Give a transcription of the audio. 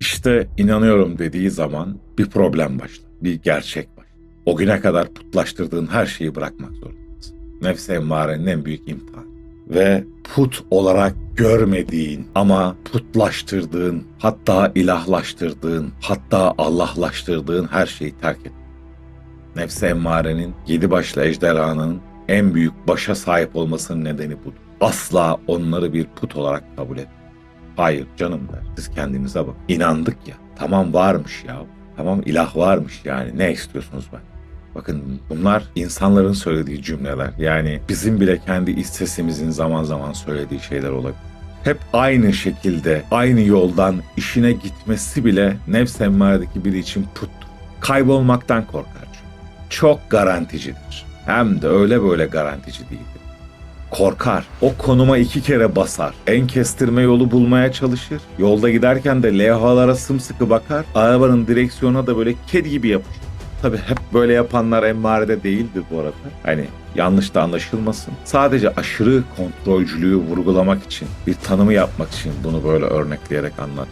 İşte inanıyorum dediği zaman bir problem başlar. Bir gerçek başlar. O güne kadar putlaştırdığın her şeyi bırakmak zorundasın. Nefs emmarenin en büyük imtihanı. Ve put olarak görmediğin ama putlaştırdığın, hatta ilahlaştırdığın, hatta Allahlaştırdığın her şeyi terk et. Nefs-i emmarenin yedi başlı ejderhanın en büyük başa sahip olmasının nedeni budur. Asla onları bir put olarak kabul et. Hayır canım der. Siz kendinize bak. İnandık ya. Tamam varmış ya. Tamam ilah varmış yani. Ne istiyorsunuz ben? Bakın bunlar insanların söylediği cümleler. Yani bizim bile kendi iç sesimizin zaman zaman söylediği şeyler olabilir. Hep aynı şekilde, aynı yoldan işine gitmesi bile nefs emmaredeki biri için puttur. Kaybolmaktan korkar çünkü. Çok garanticidir. Hem de öyle böyle garantici değildir. Korkar. O konuma iki kere basar. En kestirme yolu bulmaya çalışır. Yolda giderken de levhalara sımsıkı bakar. Arabanın direksiyona da böyle kedi gibi yapışır. Tabi hep böyle yapanlar emmarede değildir bu arada. Hani yanlış da anlaşılmasın. Sadece aşırı kontrolcülüğü vurgulamak için, bir tanımı yapmak için bunu böyle örnekleyerek anlat.